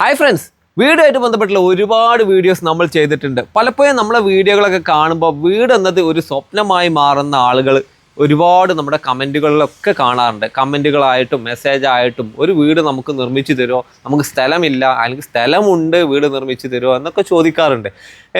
Hi friends വീടുമായിട്ട് ബന്ധപ്പെട്ടുള്ള ഒരുപാട് videos നമ്മൾ ചെയ്തിട്ടുണ്ട്. പലപ്പോഴും നമ്മളെ വീഡിയോകളൊക്കെ കാണുമ്പോൾ വീട് എന്നത് ഒരു സ്വപ്നമായി മാറുന്ന ആളുകൾ ഒരുപാട് നമ്മുടെ കമന്റുകളിലൊക്കെ കാണാറുണ്ട്. കമന്റുകളായിട്ടും മെസ്സേജ് ആയിട്ടും ഒരു വീട് നമുക്ക് നിർമ്മിച്ചു തരുമോ? നമുക്ക് സ്ഥലമില്ല. അല്ലെങ്കിൽ സ്ഥലമുണ്ട് വീട് നിർമ്മിച്ചു തരുമോ? എന്നൊക്കെ ചോദിക്കാറുണ്ട്.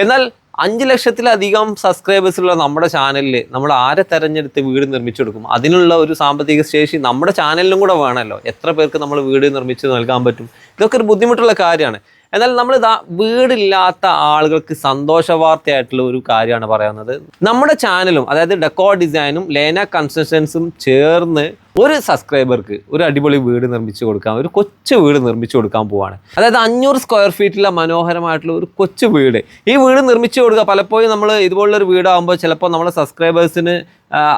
എന്നാൽ അഞ്ച് ലക്ഷത്തിലധികം സബ്സ്ക്രൈബേഴ്സ് ഉള്ള നമ്മുടെ ചാനലിൽ നമ്മൾ ആരെ തെരഞ്ഞെടുത്ത് വീട് നിർമ്മിച്ചു കൊടുക്കും? അതിനുള്ള ഒരു സാമ്പത്തിക ശേഷി നമ്മുടെ ചാനലിനും കൂടെ വേണമല്ലോ. എത്ര പേർക്ക് നമ്മൾ വീട് നിർമ്മിച്ച് നൽകാൻ പറ്റും? ഇതൊക്കെ ഒരു ബുദ്ധിമുട്ടുള്ള കാര്യമാണ്. എന്നാൽ നമ്മൾ ഇതാ വീടില്ലാത്ത ആളുകൾക്ക് സന്തോഷ വാർത്തയായിട്ടുള്ള ഒരു കാര്യമാണ് പറയുന്നത്. നമ്മുടെ ചാനലും അതായത് ഡെക്കോ ഡിസൈനും ലേന കൺസ്ട്രക്ഷൻസും ചേർന്ന് ഒരു സബ്സ്ക്രൈബർക്ക് ഒരു അടിപൊളി വീട് നിർമ്മിച്ചു കൊടുക്കാൻ ഒരു കൊച്ചു വീട് നിർമ്മിച്ചു കൊടുക്കാൻ പോവാണ്. അതായത് അഞ്ഞൂറ് സ്ക്വയർ ഫീറ്റിലെ മനോഹരമായിട്ടുള്ള ഒരു കൊച്ചു വീട്. ഈ വീട് നിർമ്മിച്ചു കൊടുക്കുക പലപ്പോഴും നമ്മൾ ഇതുപോലുള്ളൊരു വീടാകുമ്പോൾ ചിലപ്പോൾ നമ്മുടെ സബ്സ്ക്രൈബേഴ്സിന്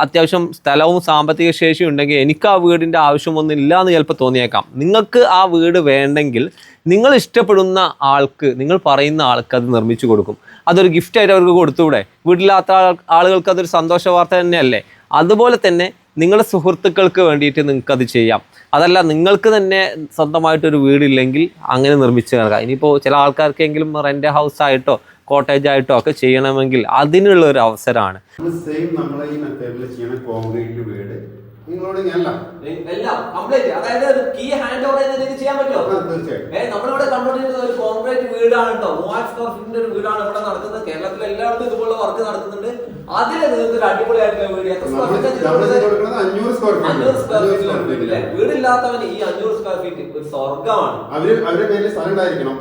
അത്യാവശ്യം സ്ഥലവും സാമ്പത്തിക ശേഷിയും ഉണ്ടെങ്കിൽ എനിക്ക് ആ വീടിന്റെ ആവശ്യമൊന്നും ഇല്ല എന്ന് ചിലപ്പോൾ തോന്നിയേക്കാം. നിങ്ങൾക്ക് ആ വീട് വേണ്ടെങ്കിൽ നിങ്ങൾ ഇഷ്ടപ്പെടുന്ന ആൾക്ക് നിങ്ങൾ പറയുന്ന ആൾക്ക് അത് നിർമ്മിച്ചു കൊടുക്കും. അതൊരു ഗിഫ്റ്റായിട്ട് അവർക്ക് കൊടുത്തുകൂടെ? വീട്ടിലാത്ത ആളുകൾക്ക് അതൊരു സന്തോഷ വാർത്ത തന്നെയല്ലേ? അതുപോലെ തന്നെ നിങ്ങളുടെ സുഹൃത്തുക്കൾക്ക് വേണ്ടിയിട്ട് നിങ്ങൾക്കത് ചെയ്യാം. അതല്ല നിങ്ങൾക്ക് തന്നെ സ്വന്തമായിട്ടൊരു വീടില്ലെങ്കിൽ അങ്ങനെ നിർമ്മിച്ച് നൽകാം ഇനിയിപ്പോൾ ചില ആൾക്കാർക്കെങ്കിലും റെന്റ് ഹൗസ് ആയിട്ടോ കോട്ടേജ് ആയിട്ടോ ഒക്കെ ചെയ്യണമെങ്കിൽ അതിനുള്ള ഒരു അവസരമാണ്. സെയിം നമ്മളെ ഈ മെത്തേഡിൽ ചെയ്യുന്ന കോൺക്രീറ്റ് വീട് നിങ്ങളോട് ഞാനല്ല എല്ലാം കംപ്ലീറ്റ് അതായത് കീ ഹാൻഡ് ഓവർ ചെയ്യുന്ന ചെയ്യാൻ പറ്റുമോ? തീർച്ചയായും. നമ്മളിവിടെ ഒരു കോൺക്രീറ്റ് വീടാണ് കേട്ടോ. മൂവായിരം സ്ക്വയർ ഫീറ്റിന്റെ ഒരു വീടാണ് ഇവിടെ നടക്കുന്നത്. കേരളത്തിൽ എല്ലായിടത്തും ഇതുപോലുള്ള വർക്ക് നടക്കുന്നുണ്ട്. അതിൽ നിങ്ങൾക്ക് അടിപൊളിയായിട്ടുള്ള വീട് അഞ്ഞൂറ് സ്ക്വയർ ഫീറ്റ് വീടില്ലാത്തവന് ഈ അഞ്ഞൂറ് സ്ക്വയർ ഫീറ്റ് ഒരു സ്വർഗമാണ് അവർ അവരുടെ പേരിൽ സ്ഥലം ഉണ്ടായിരിക്കണം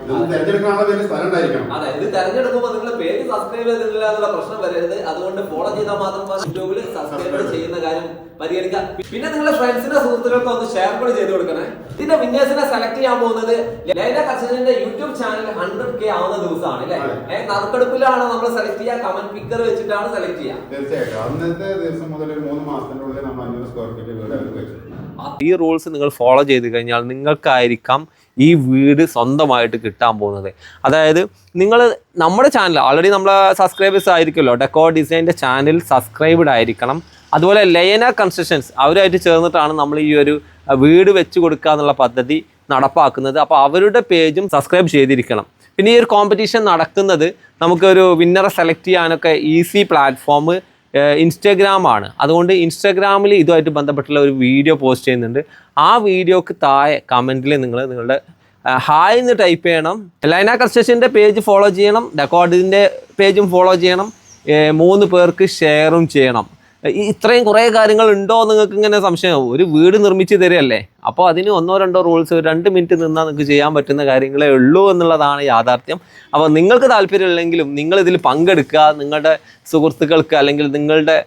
പേരിൽ സ്ഥലം ഉണ്ടായിരിക്കണം അതെ. ഇത് തെരഞ്ഞെടുക്കുമ്പോൾ നിങ്ങൾ പേര് സബ്സ്ക്രൈബ് ചെയ്തിട്ടില്ല എന്നുള്ള പ്രശ്നം വരരുത്. അതുകൊണ്ട് ഫോളോ ചെയ്താൽ മാത്രം യൂട്യൂബിൽ സബ്സ്ക്രൈബ് ചെയ്യുന്ന കാര്യം പരിഹരിക്കാം പിന്നെ നിങ്ങളുടെ ഫ്രണ്ട്സിന്റെ സുഹൃത്തുക്കൾക്ക് ഒന്ന് ഷെയർ കൂടി ചെയ്ത് കൊടുക്കണേ. ഇതിന്റെ വിന്നേഴ്സിനെ സെലക്ട് ചെയ്യാൻ പോകുന്നത് ലൈന കർഷകന്റെ യൂട്യൂബ് ചാനൽ ഹൺഡ്രഡ് കെ ആവുന്ന ദിവസമാണ് അല്ലെ. നറുക്കെടുപ്പിലാണ് നമ്മൾ സെലക്ട് ചെയ്യുക. കമന്റ് പിക്കർ വെച്ചിട്ടാണ് സെലക്ട് ചെയ്യുക തീർച്ചയായിട്ടും. അന്നത്തെ ദിവസം മുതൽ ഒരു മൂന്ന് മാസത്തിന്റെ ഉള്ളിൽ നമ്മൾ അഞ്ഞൂറ് സ്ക്വയർ ഫീറ്റ് വീട് അവർക്ക് വെച്ചു ഈ റൂൾസ് നിങ്ങൾ ഫോളോ ചെയ്ത് കഴിഞ്ഞാൽ നിങ്ങൾക്കായിരിക്കാം ഈ വീട് സ്വന്തമായിട്ട് കിട്ടാൻ പോകുന്നത്. അതായത് നിങ്ങൾ നമ്മുടെ ചാനൽ ഓൾറെഡി നമ്മളെ സബ്സ്ക്രൈബേഴ്സ് ആയിരിക്കുമല്ലോ. ഡെക്കോ ഡിസൈന്റെ ചാനൽ സബ്സ്ക്രൈബ്ഡ് ആയിരിക്കണം. അതുപോലെ ലയന കൺസ്ട്രക്ഷൻസ് അവരുമായിട്ട് ചേർന്നിട്ടാണ് നമ്മൾ ഈ ഒരു വീട് വെച്ച് കൊടുക്കുക എന്നുള്ള പദ്ധതി നടപ്പാക്കുന്നത്. അപ്പോൾ അവരുടെ പേജും സബ്സ്ക്രൈബ് ചെയ്തിരിക്കണം. പിന്നെ ഈ ഒരു കോമ്പറ്റീഷൻ നടക്കുന്നത് നമുക്കൊരു വിന്നറെ സെലക്ട് ചെയ്യാനൊക്കെ ഈസി പ്ലാറ്റ്ഫോം ഇൻസ്റ്റഗ്രാം ആണ്. അതുകൊണ്ട് ഇൻസ്റ്റഗ്രാമിൽ ഇതുമായിട്ട് ബന്ധപ്പെട്ടുള്ള ഒരു വീഡിയോ പോസ്റ്റ് ചെയ്യുന്നുണ്ട്. ആ വീഡിയോക്ക് താഴെ കമന്റിൽ നിങ്ങൾ നിങ്ങളുടെ ഹായ് എന്ന് ടൈപ്പ് ചെയ്യണം. ലൈന കൺസ്ട്രക്ഷന്റെ പേജ് ഫോളോ ചെയ്യണം. ഡെക്കോഡിന്റെ പേജും ഫോളോ ചെയ്യണം. മൂന്ന് പേർക്ക് ഷെയറും ചെയ്യണം. ഇത്രയും കുറേ കാര്യങ്ങൾ ഉണ്ടോ നിങ്ങൾക്ക് ഇങ്ങനെ സംശയം. ഒരു വീട് നിർമ്മിച്ച് തരികയല്ലേ? അപ്പോൾ അതിന് ഒന്നോ രണ്ടോ റൂൾസ് രണ്ട് മിനിറ്റ് നിന്നാൽ നിങ്ങൾക്ക് ചെയ്യാൻ പറ്റുന്ന കാര്യങ്ങളേ ഉള്ളൂ എന്നുള്ളതാണ് യാഥാർത്ഥ്യം. അപ്പോൾ നിങ്ങൾക്ക് താല്പര്യമില്ലെങ്കിലും നിങ്ങൾ ഇതിൽ പങ്കെടുക്കുക. നിങ്ങളുടെ സുഹൃത്തുക്കൾക്ക് അല്ലെങ്കിൽ നിങ്ങളുടെ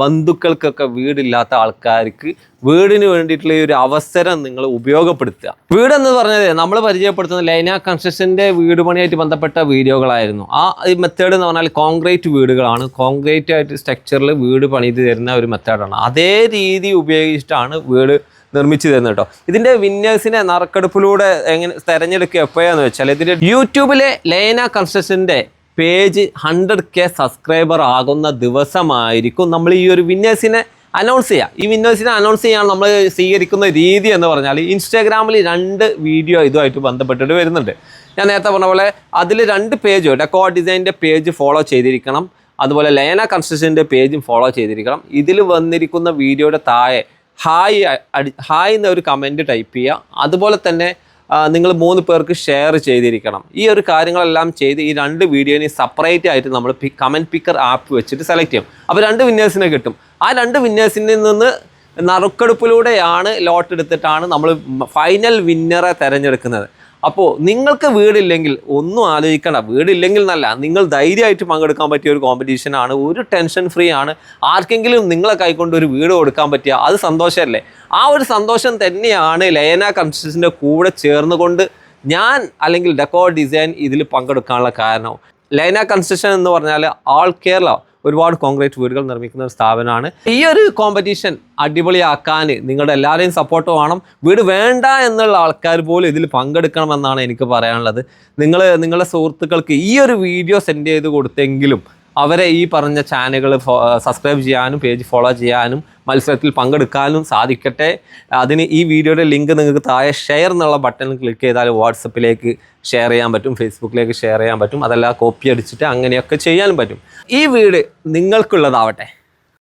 ബന്ധുക്കൾക്കൊക്കെ വീടില്ലാത്ത ആൾക്കാർക്ക് വീടിന് വേണ്ടിയിട്ടുള്ള ഒരു അവസരം നിങ്ങൾ ഉപയോഗപ്പെടുത്തുക. വീടെന്ന് പറഞ്ഞത് നമ്മൾ പരിചയപ്പെടുത്തുന്ന ലൈന കൺസ്ട്രക്ഷന്റെ വീട് പണിയായിട്ട് ബന്ധപ്പെട്ട വീഡിയോകളായിരുന്നു. ആ മെത്തേഡ് എന്ന് പറഞ്ഞാൽ കോൺക്രീറ്റ് വീടുകളാണ്. കോൺക്രീറ്റ് ആയിട്ട് സ്ട്രക്ചറിൽ വീട് പണിത് തരുന്ന ഒരു മെത്തേഡാണ് അതേ രീതി ഉപയോഗിച്ചിട്ടാണ് വീട് നിർമ്മിച്ചു തരുന്നത് കേട്ടോ ഇതിന്റെ വിന്നേഴ്സിനെ നറുക്കെടുപ്പിലൂടെ എങ്ങനെ തിരഞ്ഞെടുക്കുക എപ്പോഴാന്ന് വെച്ചാൽ ഇതിന്റെ യൂട്യൂബിലെ ലൈന കൺസ്ട്രക്ഷന്റെ പേജ് ഹൺഡ്രഡ് കെ സബ്സ്ക്രൈബർ ആകുന്ന ദിവസമായിരിക്കും നമ്മൾ ഈ ഒരു വിന്നേഴ്സിനെ അനൗൺസ് ചെയ്യുക ഈ വിന്നേഴ്സിനെ അനൗൺസ് ചെയ്യാൻ നമ്മൾ സ്വീകരിക്കുന്ന രീതി എന്ന് പറഞ്ഞാൽ ഇൻസ്റ്റാഗ്രാമിൽ രണ്ട് വീഡിയോ ഇതുമായിട്ട് ബന്ധപ്പെട്ടിട്ട് വരുന്നുണ്ട്. ഞാൻ നേരത്തെ പറഞ്ഞ പോലെ അതിൽ രണ്ട് പേജ് ഡെക്കോ ഡിസൈനിന്റെ പേജ് ഫോളോ ചെയ്തിരിക്കണം. അതുപോലെ ലയന കൺസ്ട്രക്ഷന്റെ പേജും ഫോളോ ചെയ്തിരിക്കണം. ഇതിൽ വന്നിരിക്കുന്ന വീഡിയോയുടെ താഴെ ഹായ് അടി ഹായ് എന്നൊരു കമന്റ് ടൈപ്പ് ചെയ്യുക. അതുപോലെ തന്നെ നിങ്ങൾ മൂന്ന് പേർക്ക് ഷെയർ ചെയ്തിരിക്കണം. ഈ ഒരു കാര്യങ്ങളെല്ലാം ചെയ്ത് ഈ രണ്ട് വീഡിയോനെ സെപ്പറേറ്റ് ആയിട്ട് നമ്മൾ കമന്റ് പിക്കർ ആപ്പ് വെച്ചിട്ട് സെലക്ട് ചെയ്യും അപ്പോൾ രണ്ട് വിന്നേഴ്സിനെ കിട്ടും. ആ രണ്ട് വിന്നേഴ്സിൽ നിന്ന് നറുക്കെടുപ്പിലൂടെയാണ് ലോട്ട് എടുത്തിട്ടാണ് നമ്മൾ ഫൈനൽ വിന്നറെ തിരഞ്ഞെടുക്കുന്നത്. അപ്പോൾ നിങ്ങൾക്ക് വീടില്ലെങ്കിൽ ഒന്നും ആലോചിക്കണ്ട. വീടില്ലെങ്കിൽ എന്നല്ല നിങ്ങൾ ധൈര്യമായിട്ട് പങ്കെടുക്കാൻ പറ്റിയ ഒരു കോമ്പറ്റീഷനാണ് ഒരു ടെൻഷൻ ഫ്രീ ആണ്. ആർക്കെങ്കിലും നിങ്ങളെ കൈക്കൊണ്ട് ഒരു വീട് കൊടുക്കാൻ പറ്റിയ അത് സന്തോഷമല്ലേ ആ ഒരു സന്തോഷം തന്നെയാണ് ലയന കൺസ്ട്രക്ഷന്റെ കൂടെ ചേർന്നുകൊണ്ട് ഞാൻ അല്ലെങ്കിൽ ഡെക്കോ ഡിസൈൻ ഇതിൽ പങ്കെടുക്കാനുള്ള കാരണം. ലൈന കൺസ്ട്രക്ഷൻ എന്ന് പറഞ്ഞാൽ ആൾ കേരള. ഒരുപാട് കോൺക്രീറ്റ് വീടുകൾ നിർമ്മിക്കുന്ന ഒരു സ്ഥാപനമാണ്. ഈ ഒരു കോമ്പറ്റീഷൻ അടിപൊളിയാക്കാൻ നിങ്ങളുടെ എല്ലാവരെയും സപ്പോർട്ട് വേണം. വീട് വേണ്ട എന്നുള്ള ആൾക്കാർ പോലും ഇതിൽ പങ്കെടുക്കണമെന്നാണ് എനിക്ക് പറയാനുള്ളത്. നിങ്ങൾ നിങ്ങളുടെ സുഹൃത്തുക്കൾക്ക് ഈ ഒരു വീഡിയോ സെൻഡ് ചെയ്ത് കൊടുത്തെങ്കിലും അവരെ ഈ പറഞ്ഞ ചാനലുകൾ സബ്സ്ക്രൈബ് ചെയ്യാനും പേജ് ഫോളോ ചെയ്യാനും മത്സരത്തിൽ പങ്കെടുക്കാനും സാധിക്കട്ടെ. അതിന് ഈ വീഡിയോയുടെ ലിങ്ക് നിങ്ങൾക്ക് താഴെ ഷെയർ എന്നുള്ള ബട്ടൺ ക്ലിക്ക് ചെയ്താൽ വാട്സപ്പിലേക്ക് ഷെയർ ചെയ്യാൻ പറ്റും ഫേസ്ബുക്കിലേക്ക് ഷെയർ ചെയ്യാൻ പറ്റും. അതല്ല കോപ്പി അടിച്ചിട്ട് അങ്ങനെയൊക്കെ ചെയ്യാനും പറ്റും. ഈ വീട് നിങ്ങൾക്കുള്ളതാവട്ടെ.